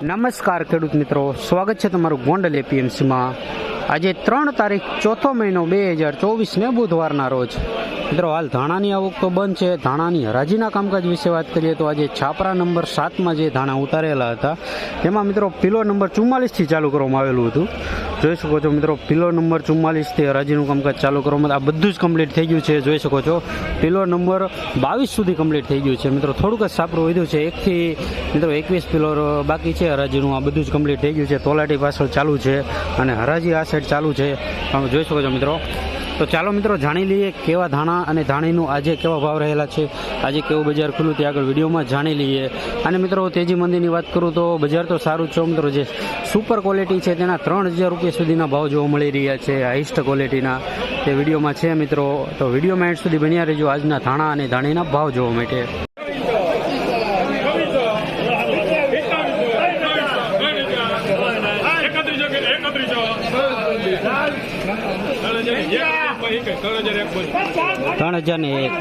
નમસ્કાર ખેડૂત મિત્રો, સ્વાગત છે તમારું ગોંડલ એપીએમસીમાં. આજે ત્રણ તારીખ, ચોથો મહિનો બે હજાર ચોવીસને બુધવારના રોજ. મિત્રો, હાલ ધાણાની આવક તો બંધ છે. ધાણાની હરાજીના કામકાજ વિશે વાત કરીએ તો આજે છાપરા નંબર સાતમાં જે ધાણા ઉતારેલા હતા તેમાં મિત્રો, પિલો નંબર ચુમ્માલીસથી ચાલુ કરવામાં આવેલું હતું. જોઈ શકો છો મિત્રો પિલો નંબર ચુમ્માલીસથી હરાજીનું કામકાજ ચાલુ કરવામાં આ બધું જ કમ્પ્લીટ થઈ ગયું છે, જોઈ શકો છો. પિલો નંબર બાવીસ સુધી કમ્પ્લીટ થઈ ગયું છે. મિત્રો, થોડુંક જ સાપરું વધ્યું છે. એકથી, મિત્રો, એકવીસ પિલો બાકી છે હરાજીનું. આ બધું જ કમ્પ્લીટ થઈ ગયું છે. તોલાટી પાછળ ચાલુ છે અને હરાજી આ સાઈડ ચાલુ છે. તમે જોઈ શકો છો મિત્રો. તો ચાલો મિત્રો જાણી લઈએ કેવા ધાણા અને ધાણીનું આજે કેવા ભાવ રહેલા છે. આજે કેવું બજાર ખુલ્લું તે આગળ વિડીયોમાં જાણી લઈએ. અને મિત્રો તેજી મંદીની વાત કરું તો બજાર તો સારું છે મિત્રો. જે સુપર ક્વોલિટી છે તેના ત્રણ હજાર રૂપિયા સુધીના ભાવ જોવા મળી રહ્યા છે. હાઈસ્ટ ક્વોલિટીના તે વિડીયોમાં છે મિત્રો. તો વિડીયોમાં એન્ડ સુધી બન્યા રહેજો. આજના ધાણા અને ધાણીના ભાવ જોવા માટે. ત્રણ હજાર ને એક.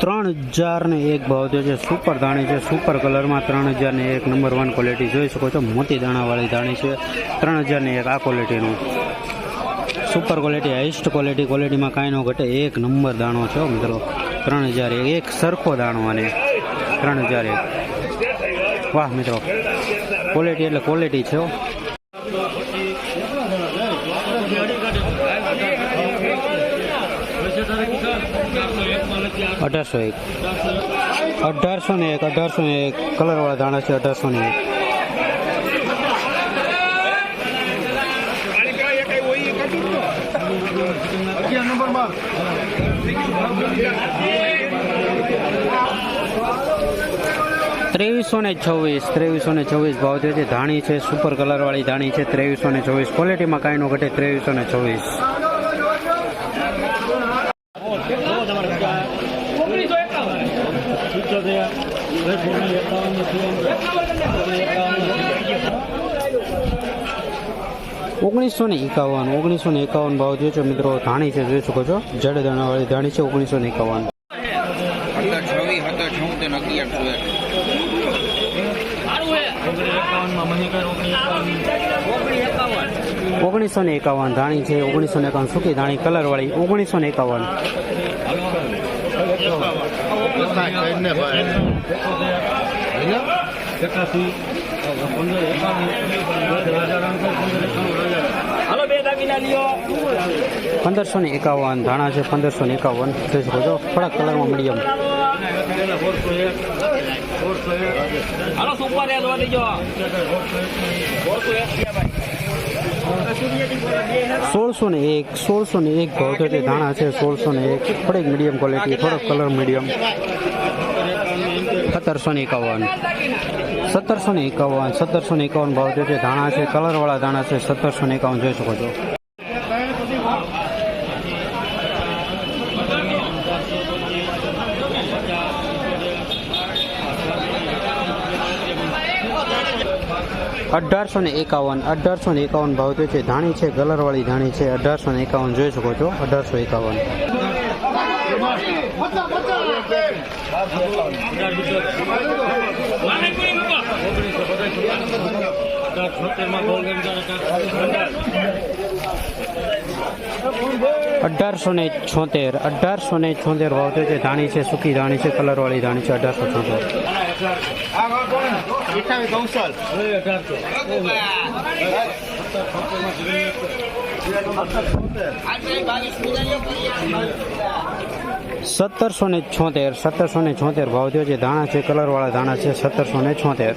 ત્રણ હજાર ને એક ભાવ થયો છે. સુપર ધાણી છે. સુપર કલરમાં ત્રણ હજાર ને એક નંબર વન ક્વોલિટી જોઈ શકો છો. મોતી દાણાવાળી ધાણી છે. ત્રણ હજાર ને એક આ ક્વોલિટીનું સુપર ક્વોલિટી હાઈસ્ટ ક્વોલિટી ક્વોલિટીમાં કાંઈ ન ઘટે. એક નંબર દાણો છે મિત્રો. ત્રણ હજાર એક સરખો દાણો અને ત્રણ હજાર એક. વાહ મિત્રો. ક્વોલિટી એટલે ક્વોલિટી છે અઢારસો એક. અઢારસો ને એક, અઢારસો ને એક. કલરવાળા ધાણા છે અઢારસો ને એક. ત્રેવીસો ને છવ્વીસ ત્રેવીસો ને છવ્વીસ ભાવ થયો છે ધાણી છે, સુપર કલરવાળી ધાણી છે ત્રેવીસો ને છવ્વીસ, ક્વોલિટીમાં કાંઈ નો ઘટે ત્રેવીસો ને છવ્વીસ. ઓગણીસો ને એકાવન ઓગણીસો ને એકાવન ભાવ થયો છે, મિત્રો, ધાણી છે, જોઈ શકો છો. જડ દાણાવાળી ધાણી છે ઓગણીસો ને એકાવન સત્તર છવ્વીસ સત્તર છોતેર અગિયારસો એક ઓગણીસો ને એકાવન ધાણી છે ઓગણીસો ને એકાવન સૂકી ધાણી કલરવાળી ઓગણીસો ને એકાવન. હાલો પંદરસો ને એકાવન ધાણા છે પંદરસો ને એકાવન જોઈ શકો છો થોડાક કલરમાં મીડિયમ. હાલો સુપર એ જોવા દેજો સોળસો ને એક સોળસો ને એક ભાવ છે ધાણા છે સોળસો ને એક થોડીક મીડિયમ ક્વોલિટી થોડોક કલર મીડિયમ. સત્તરસો ને એકાવન. સત્તરસો ને એકાવન સત્તરસો ને એકાવન ભાવ છે ધાણા છે કલરવાળા ધાણા છે સત્તરસો ને એકાવન જોઈ શકો છો. અઢારસો ને એકાવન, અઢારસો ને એકાવન ભાવ છે. ધાણી છે, કલરવાળી ધાણી છે. અઢારસો ને એકાવન જોઈ શકો છો. અઢારસો એકાવન. અઢારસો ને છોતેર, અઢારસો ને છોતેર ભાવ થયો છે ધાણી છે, સૂકી ધાણી છે, કલરવાળી ધાણી છે, અઢારસો છોતેર. સત્તરસો ને છોતેર, સત્તરસો ને છોતેર ભાવ થયો છે ધાણા છે, કલરવાળા ધાણા છે, સત્તરસો ને છોતેર.